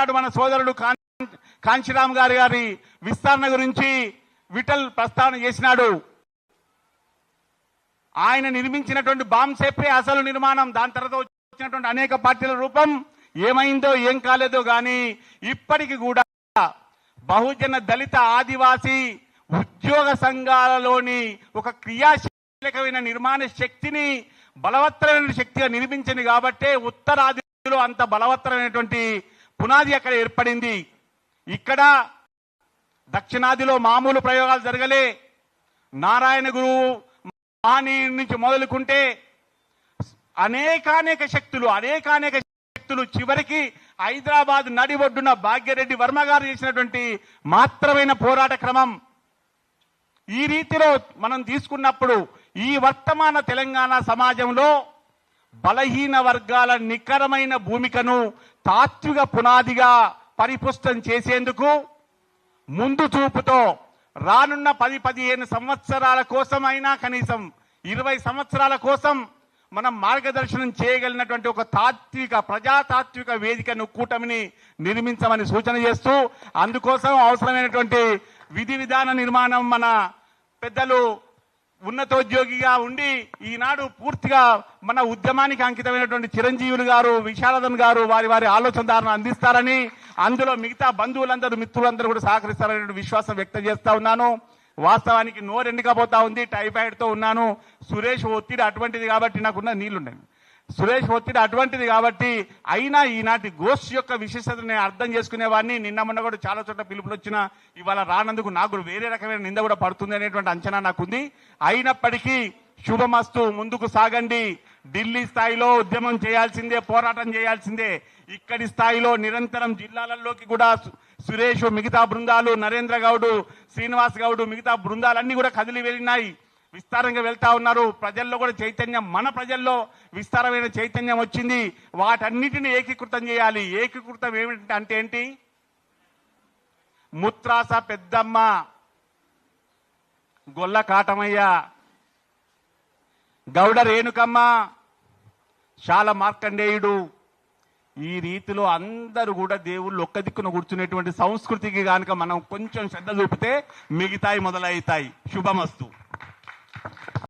చేసినాడు మన సోదరుడు కాంచీరామ్ గారి గారి విస్తరణ గురించి విఠల్ ప్రస్తావన చేసినాడు. ఆయన నిర్మించినటువంటి బాంసేపే అసలు నిర్మాణం దాని తర్వాత వచ్చినటువంటి అనేక పార్టీల రూపం ఏమైందో ఏం కాలేదో కానీ ఇప్పటికి కూడా బహుజన దళిత ఆదివాసీ ఉద్యోగ సంఘాలలోని ఒక క్రియాశీలకమైన నిర్మాణ శక్తిని బలవత్తరమైన శక్తిగా నిర్మించింది కాబట్టే ఉత్తరాదిలో అంత బలవత్తరమైనటువంటి పునాది అక్కడ ఏర్పడింది. ఇక్కడ దక్షిణాదిలో మామూలు ప్రయోగాలు జరగలే. నారాయణ గురువు మహనీయుడి నుంచి మొదలుకుంటే అనేకానేక శక్తులు అనేకానేక శక్తులు చివరికి హైదరాబాద్ నడి ఒడ్డున భాగ్యరెడ్డి వర్మ గారు చేసినటువంటి మాత్రమైన పోరాట క్రమం. ఈ రీతిలో మనం తీసుకున్నప్పుడు ఈ వర్తమాన తెలంగాణ సమాజంలో బలహీన వర్గాల నికరమైన భూమికను తాత్విక పునాదిగా పరిపుష్టం చేసేందుకు ముందు చూపుతో రానున్న పది పదిహేను సంవత్సరాల కోసమైనా కనీసం ఇరవై సంవత్సరాల కోసం మనం మార్గదర్శనం చేయగలిగినటువంటి ఒక తాత్విక ప్రజాతాత్విక వేదికను కూటమిని నిర్మించమని సూచన చేస్తూ అందుకోసం అవసరమైనటువంటి విధి విధాన నిర్మాణం మన పెద్దలు ఉన్నతోద్యోగిగా ఉండి ఈనాడు పూర్తిగా మన ఉద్యమానికి అంకితమైనటువంటి చిరంజీవులు గారు విశారదన్ గారు వారి వారి ఆలోచనదారులను అందిస్తారని అందులో మిగతా బంధువులందరూ మిత్రులందరూ కూడా సహకరిస్తారనే విశ్వాసం వ్యక్తం చేస్తా ఉన్నాను. వాస్తవానికి నోరెండుకపోతా ఉంది టైఫాయిడ్తో ఉన్నాను. సురేష్ ఒత్తిడి అటువంటిది కాబట్టి నాకున్న నీళ్ళున్నాయి. సురేష్ ఒత్తిడి అటువంటిది కాబట్టి అయినా ఈనాటి గోష్ యొక్క విశిష్టతను నేను అర్థం చేసుకునేవాడిని. నిన్న మొన్న కూడా చాలా చోట్ల పిలుపులు వచ్చిన ఇవాళ రానందుకు నాకు వేరే రకమైన నింద కూడా పడుతుంది అనేటువంటి అంచనా నాకుంది. అయినప్పటికీ శుభమస్తు ముందుకు సాగండి. ఢిల్లీ స్థాయిలో ఉద్యమం చేయాల్సిందే పోరాటం చేయాల్సిందే. ఇక్కడి స్థాయిలో నిరంతరం జిల్లాలలోకి కూడా సురేష్ మిగతా బృందాలు నరేంద్ర గౌడ్ శ్రీనివాస్ గౌడ్ మిగతా బృందాలన్నీ కూడా కదిలి వెళ్ళినాయి. విస్తారంగా వెళ్తా ఉన్నారు. ప్రజల్లో కూడా చైతన్యం మన ప్రజల్లో విస్తారమైన చైతన్యం వచ్చింది. వాటన్నిటిని ఏకీకృతం చేయాలి. ఏకీకృతం ఏమిటి అంటే ఏంటి? ముత్రాస పెద్దమ్మ గొల్ల కాటమయ్య గౌడ రేణుకమ్మ శాల మార్కండేయుడు. ఈ రీతిలో అందరూ కూడా దేవుళ్ళు ఒక్క దిక్కున కూర్చునేటువంటి సంస్కృతికి కనుక మనం కొంచెం శ్రద్ధ చూపితే మిగతాయి మొదలవుతాయి. శుభమస్తు. Thank you.